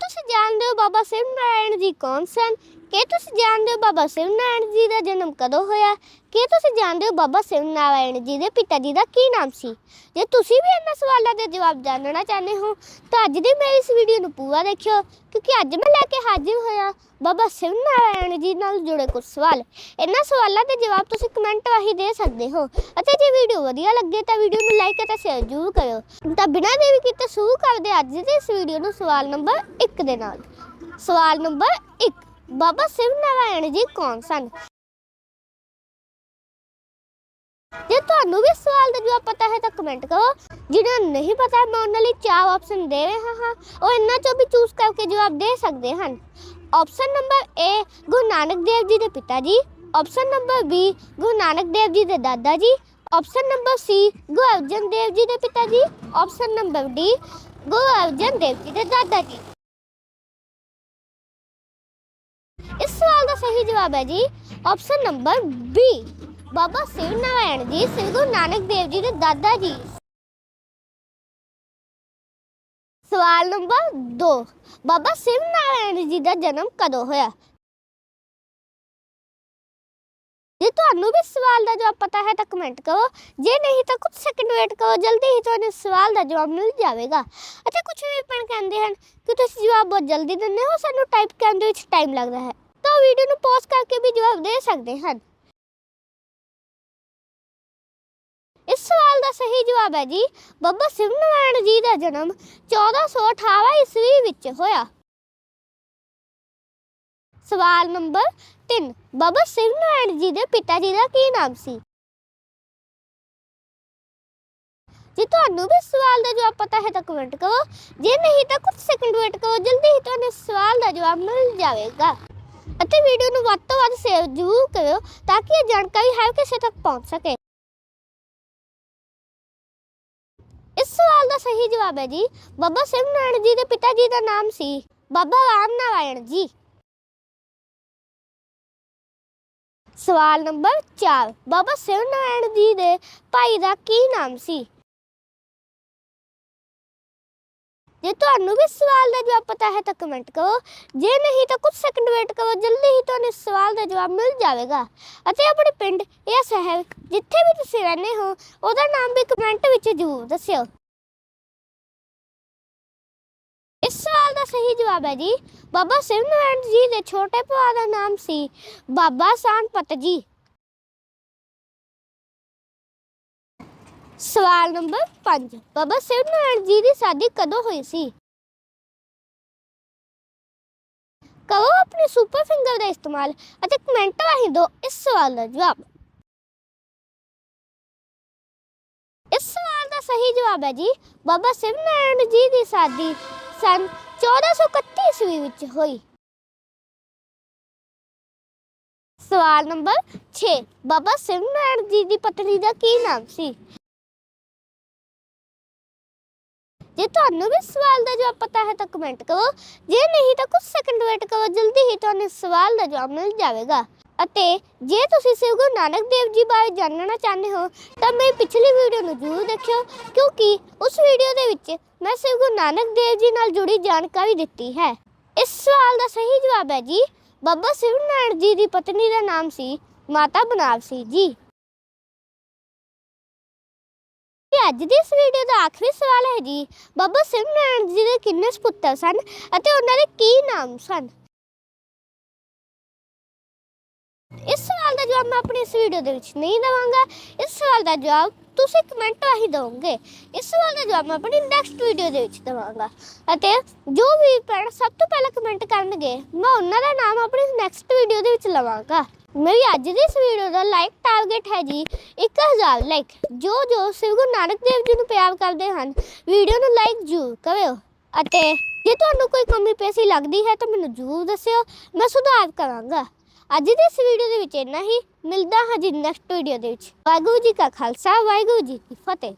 ਤੁਸੀਂ ਜਾਣਦੇ ਹੋ ਬਾਬਾ ਸਿਵ ਨਾਰਾਇਣ ਜੀ ਕੌਣ ਸਨ? ਕੀ ਤੁਸੀਂ ਜਾਣਦੇ ਹੋ ਬਾਬਾ ਸਿਵ ਨਾਰਾਇਣ ਜੀ ਦਾ ਜਨਮ ਕਦੋਂ ਹੋਇਆ? ਕੀ ਤੁਸੀਂ ਜਾਣਦੇ ਹੋ ਬਾਬਾ ਸਿਵ ਨਾਰਾਇਣ ਜੀ ਦੇ ਪਿਤਾ ਜੀ ਦਾ ਕੀ ਨਾਮ ਸੀ? ਜੇ ਤੁਸੀਂ ਵੀ ਇਹਨਾਂ ਸਵਾਲਾਂ ਦੇ ਜਵਾਬ ਜਾਣਨਾ ਚਾਹੁੰਦੇ ਹੋ, ਤਾਂ ਅੱਜ ਦੀ ਮੇਰੀ ਇਸ ਵੀਡੀਓ ਨੂੰ ਪੂਰਾ ਦੇਖਿਓ, ਕਿਉਂਕਿ ਅੱਜ ਮੈਂ ਲੈ ਕੇ ਹਾਜ਼ਰ ਹੋਇਆ ਬਾਬਾ ਸਿਵ ਨਾਰਾਇਣ ਜੀ ਨਾਲ ਜੁੜੇ ਕੁਝ ਸਵਾਲ। ਇਹਨਾਂ ਸਵਾਲਾਂ ਦੇ ਜਵਾਬ ਤੁਸੀਂ ਕਮੈਂਟ ਰਾਹੀਂ ਦੇ ਸਕਦੇ ਹੋ ਅਤੇ ਜੇ ਵੀਡੀਓ ਵਧੀਆ ਲੱਗੇ ਤਾਂ ਵੀਡੀਓ ਨੂੰ ਲਾਈਕ ਅਤੇ ਸ਼ੇਅਰ ਜ਼ਰੂਰ ਕਰਿਓ। ਤਾਂ ਬਿਨਾਂ ਦੇਰੀ ਕੀਤੇ ਸ਼ੁਰੂ ਕਰਦੇ ਅੱਜ ਦੇ ਇਸ ਵੀਡੀਓ ਨੂੰ ਸਵਾਲ ਨੰਬਰ 1 ਦੇ ਨਾਲ। ਸਵਾਲ ਨੰਬਰ 1 ਬਾਬਾ ਸਿਵ ਨਾਰਾਇਣ ਜੀ ਕੌਣ ਸਨ? ਜੇ ਤੁਹਾਨੂੰ ਵੀ ਇਸ ਸਵਾਲ ਦਾ ਜਵਾਬ ਪਤਾ ਹੈ ਤਾਂ ਕਮੈਂਟ ਕਰੋ। ਜਿਹਨਾਂ ਨੂੰ ਨਹੀਂ ਪਤਾ, ਮੈਂ ਉਹਨਾਂ ਲਈ ਚਾਰ ਆਪਸ਼ਨ ਦੇ ਰਿਹਾ ਹਾਂ। ਉਹ ਇਹਨਾਂ ਚੋਂ ਵੀ ਚੂਜ਼ ਕਰਕੇ ਜਵਾਬ ਦੇ ਸਕਦੇ ਹਨ। Option number A, Guru Nanak Dev ji ਦੇ ਪਿਤਾ ਜੀ। Option number B, Guru Nanak Dev ji ਦੇ ਦਾਦਾ ਜੀ। Option number C, Guru Arjan Dev ji ਦੇ ਪਿਤਾ ਜੀ। Option number D, Guru Arjan Dev ji ਦੇ ਦਾਦਾ ਜੀ। ਸਹੀ ਜਵਾਬ ਹੈ ਜੀ। Option number B Baba Shiv Narayan ji, Shri Guru Nanak Dev ji ਦੇ ਦਾਦਾ ਜੀ। ਸਵਾਲ ਨੰਬਰ 2 ਬਾਬਾ ਸਿਵ ਨਾਰਾਇਣ ਜੀ ਦਾ ਜਨਮ ਕਦੋਂ ਹੋਇਆ? ਜੇ ਤੁਹਾਨੂੰ ਵੀ ਸਵਾਲ ਦਾ ਜਵਾਬ ਪਤਾ ਹੈ ਤਾਂ ਕਮੈਂਟ ਕਰੋ। ਜੇ ਨਹੀਂ ਤਾਂ ਕੁਝ ਸੈਕਿੰਡ ਵੇਟ ਕਰੋ, ਜਲਦੀ ਹੀ ਤੁਹਾਨੂੰ ਸਵਾਲ ਦਾ ਜਵਾਬ ਮਿਲ ਜਾਵੇਗਾ। ਅਤੇ ਕੁਝ ਵੀ ਪਣ ਕਹਿੰਦੇ ਹਨ ਕਿ ਤੁਸੀਂ ਜਵਾਬ ਬਹੁਤ ਜਲਦੀ ਦਿੰਦੇ ਹੋ, ਸਾਨੂੰ ਟਾਈਪ ਕਰਨ ਦੇ ਵਿੱਚ ਟਾਈਮ ਲੱਗਦਾ ਹੈ। ਤਾਂ ਵੀਡੀਓ ਨੂੰ ਪੌਜ਼ ਕਰਕੇ ਵੀ ਜਵਾਬ ਦੇ ਸਕਦੇ ਹਨ। ਇਸ ਸਵਾਲ ਦਾ ਸਹੀ ਜਵਾਬ ਹੈ ਜੀ, ਬਾਬਾ ਸਿਵ ਨਾਰਾਇਣ ਜੀ ਦਾ ਜਨਮ 1418 ਈਸਵੀ ਵਿੱਚ ਹੋਇਆ। ਸਵਾਲ ਨੰਬਰ 3 ਬਾਬਾ ਸਿਵ ਨਾਰਾਇਣ ਜੀ ਦੇ ਪਿਤਾ ਜੀ ਦਾ ਕੀ ਨਾਮ ਸੀ? ਜੇ ਤੁਹਾਨੂੰ ਵੀ ਸਵਾਲ ਦਾ ਜਵਾਬ ਪਤਾ ਹੈ ਤਾਂ ਕਮੈਂਟ ਕਰੋ, ਜੇ ਨਹੀਂ ਤਾਂ ਕੁਝ ਸੈਕਿੰਡ ਵੇਟ ਕਰੋ, ਜਲਦੀ ਹੀ ਤੁਹਾਨੂੰ ਸਵਾਲ ਦਾ ਜਵਾਬ ਮਿਲ ਜਾਵੇਗਾ। ਅਤੇ ਵੀਡੀਓ ਨੂੰ ਵੱਧ ਤੋਂ ਵੱਧ ਸ਼ੇਅਰ ਜ਼ਰੂਰ ਕਰਿਓ ਤਾਂ ਕਿ ਇਹ ਜਾਣਕਾਰੀ ਹਰ ਕਿਸੇ ਤੱਕ ਪਹੁੰਚ ਸਕੇ। ਇਸ ਸਵਾਲ ਦਾ ਸਹੀ ਜਵਾਬ ਹੈ ਜੀ, ਬਾਬਾ ਸਿਵ ਨਾਰਾਇਣ ਜੀ ਦੇ ਪਿਤਾ ਜੀ ਦਾ ਨਾਮ ਸੀ ਬਾਬਾ ਰਾਮ ਨਾਰਾਇਣ ਜੀ। ਸਵਾਲ ਨੰਬਰ 4 ਬਾਬਾ ਸਿਵ ਨਾਰਾਇਣ ਜੀ ਦੇ ਭਾਈ ਦਾ ਕੀ ਨਾਮ ਸੀ? ਜੇ ਤੁਹਾਨੂੰ ਵੀ ਸਵਾਲ ਦਾ ਜਵਾਬ ਪਤਾ ਹੈ ਤਾਂ ਕਮੈਂਟ ਕਰੋ। ਜੇ ਨਹੀਂ ਤਾਂ ਕੁਝ ਸੈਕਿੰਡ ਵੇਟ ਕਰੋ, ਜਲਦੀ ਹੀ ਤੁਹਾਨੂੰ ਇਸ ਸਵਾਲ ਦਾ ਜਵਾਬ ਮਿਲ ਜਾਵੇਗਾ। ਅਤੇ ਆਪਣੇ ਪਿੰਡ ਜਾਂ ਸ਼ਹਿਰ ਜਿੱਥੇ ਵੀ ਤੁਸੀਂ ਰਹਿੰਦੇ ਹੋ, ਉਹਦਾ ਨਾਮ ਵੀ ਕਮੈਂਟ ਵਿੱਚ ਜ਼ਰੂਰ ਦੱਸਿਓ। ਇਸ ਸਵਾਲ ਦਾ ਸਹੀ ਜਵਾਬ ਹੈ ਜੀ, ਬਾਬਾ ਸਿਵ ਨਾਰਾਇਣ ਜੀ ਦੇ ਛੋਟੇ ਭਰਾ ਦਾ ਨਾਮ ਸੀ ਬਾਬਾ ਸਾਨਪਤ ਜੀ ਸਵਾਲ ਨੰਬਰ 5 ਬਾਬਾ ਸਿਵ ਨਾਰਾਇਣ ਜੀ ਦੀ ਸ਼ਾਦੀ ਕਦੋਂ ਹੋਈ ਸੀ? ਕਰੋ ਆਪਣੇ ਸੁਪਰ ਫਿੰਗਰ ਦਾ ਇਸਤੇਮਾਲ ਅਤੇ ਕਮੈਂਟ ਰਾਹੀਂ ਦਿਓ ਇਸ ਸਵਾਲ ਦਾ ਜਵਾਬ। ਇਸ ਸਵਾਲ ਦਾ ਸਹੀ ਜਵਾਬ ਹੈ ਜੀ, ਬਾਬਾ ਸਿਵ ਨਾਰਾਇਣ ਜੀ ਦੀ ਸ਼ਾਦੀ ਸਨ 1431 ਈਸਵੀ ਵਿੱਚ ਹੋਈ। ਸਵਾਲ ਨੰਬਰ 6 ਬਾਬਾ ਸਿਵ ਨਾਰਾਇਣ ਜੀ ਦੀ ਪਤਨੀ ਦਾ ਕੀ ਨਾਮ ਸੀ? ਜੇ ਤੁਹਾਨੂੰ ਵੀ ਸਵਾਲ ਦਾ ਜਵਾਬ ਪਤਾ ਹੈ ਤਾਂ ਕਮੈਂਟ ਕਰੋ। ਜੇ ਨਹੀਂ ਤਾਂ ਕੁਝ ਸੈਕਿੰਡ ਵੇਟ ਕਰੋ, ਜਲਦੀ ਹੀ ਤੁਹਾਨੂੰ ਸਵਾਲ ਦਾ ਜਵਾਬ ਮਿਲ ਜਾਵੇਗਾ। ਅਤੇ ਜੇ ਤੁਸੀਂ ਸ੍ਰੀ ਗੁਰੂ ਨਾਨਕ ਦੇਵ ਜੀ ਬਾਰੇ ਜਾਣਨਾ ਚਾਹੁੰਦੇ ਹੋ, ਤਾਂ ਮੇਰੀ ਪਿਛਲੀ ਵੀਡੀਓ ਨੂੰ ਜ਼ਰੂਰ ਦੇਖਿਓ, ਕਿਉਂਕਿ ਉਸ ਵੀਡੀਓ ਦੇ ਵਿੱਚ ਮੈਂ ਸ੍ਰੀ ਗੁਰੂ ਨਾਨਕ ਦੇਵ ਜੀ ਨਾਲ ਜੁੜੀ ਜਾਣਕਾਰੀ ਦਿੱਤੀ ਹੈ। ਇਸ ਸਵਾਲ ਦਾ ਸਹੀ ਜਵਾਬ ਹੈ ਜੀ, ਬਾਬਾ ਸਿਵ ਨਾਨਕ ਜੀ ਦੀ ਪਤਨੀ ਦਾ ਨਾਮ ਸੀ, ਮਾਤਾ ਬਨਾਵ ਸੀ ਜੀ। ਤੇ ਅੱਜ ਦੀ ਇਸ ਵੀਡੀਓ ਦਾ ਆਖਰੀ ਸਵਾਲ ਹੈ ਜੀ। ਬਾਬਾ ਸਿਵ ਨਾਰਾਇਣ ਜੀ ਦੇ ਕਿੰਨੇ ਸੁਪੁੱਤਰ ਸਨ ਅਤੇ ਉਹਨਾਂ ਦੇ ਕੀ ਨਾਮ ਸਨ? ਇਸ ਸਵਾਲ ਦਾ ਜਵਾਬ ਮੈਂ ਆਪਣੀ ਇਸ ਵੀਡੀਓ ਦੇ ਵਿੱਚ ਨਹੀਂ ਦਵਾਂਗਾ। ਇਸ ਸਵਾਲ ਦਾ ਜਵਾਬ ਤੁਸੀਂ ਕਮੈਂਟ ਰਾਹੀਂ ਦਿਓਗੇ। ਇਸ ਸਵਾਲ ਦਾ ਜਵਾਬ ਮੈਂ ਆਪਣੀ ਨੈਕਸਟ ਵੀਡੀਓ ਦੇ ਵਿੱਚ ਦਵਾਂਗਾ। ਅਤੇ ਜੋ ਵੀ ਭੈਣ ਸਭ ਤੋਂ ਪਹਿਲਾਂ ਕਮੈਂਟ ਕਰਨਗੇ, ਮੈਂ ਉਹਨਾਂ ਦਾ ਨਾਮ ਆਪਣੀ ਨੈਕਸਟ ਵੀਡੀਓ ਦੇ ਵਿੱਚ ਲਵਾਂਗਾ। ਮੇਰੀ ਅੱਜ ਦੀ ਇਸ ਵੀਡੀਓ ਦਾ ਲਾਈਕ ਟਾਰਗੇਟ ਹੈ ਜੀ 1000 ਲਾਈਕ ਜੋ ਜੋ ਸ੍ਰੀ ਗੁਰੂ ਨਾਨਕ ਦੇਵ ਜੀ ਨੂੰ ਪਿਆਰ ਕਰਦੇ ਹਨ ਵੀਡੀਓ ਨੂੰ ਲਾਈਕ ਜ਼ਰੂਰ ਕਰਿਓ ਅਤੇ ਜੇ ਤੁਹਾਨੂੰ ਕੋਈ ਕਮੀ ਪੇਸ਼ੀ ਲੱਗਦੀ ਹੈ ਤਾਂ ਮੈਨੂੰ ਜ਼ਰੂਰ ਦੱਸਿਓ, ਮੈਂ ਸੁਧਾਰ ਕਰਾਂਗਾ। ਅੱਜ ਦੀ ਇਸ ਵੀਡੀਓ ਦੇ ਵਿੱਚ ਇੰਨਾ ਹੀ, ਮਿਲਦਾ ਹਾਂ ਜੀ ਨੈਕਸਟ ਵੀਡੀਓ ਦੇ ਵਿੱਚ। ਵਾਹਿਗੁਰੂ ਜੀ ਕਾ ਖਾਲਸਾ, ਵਾਹਿਗੁਰੂ ਜੀ ਕੀ ਫਤਿਹ।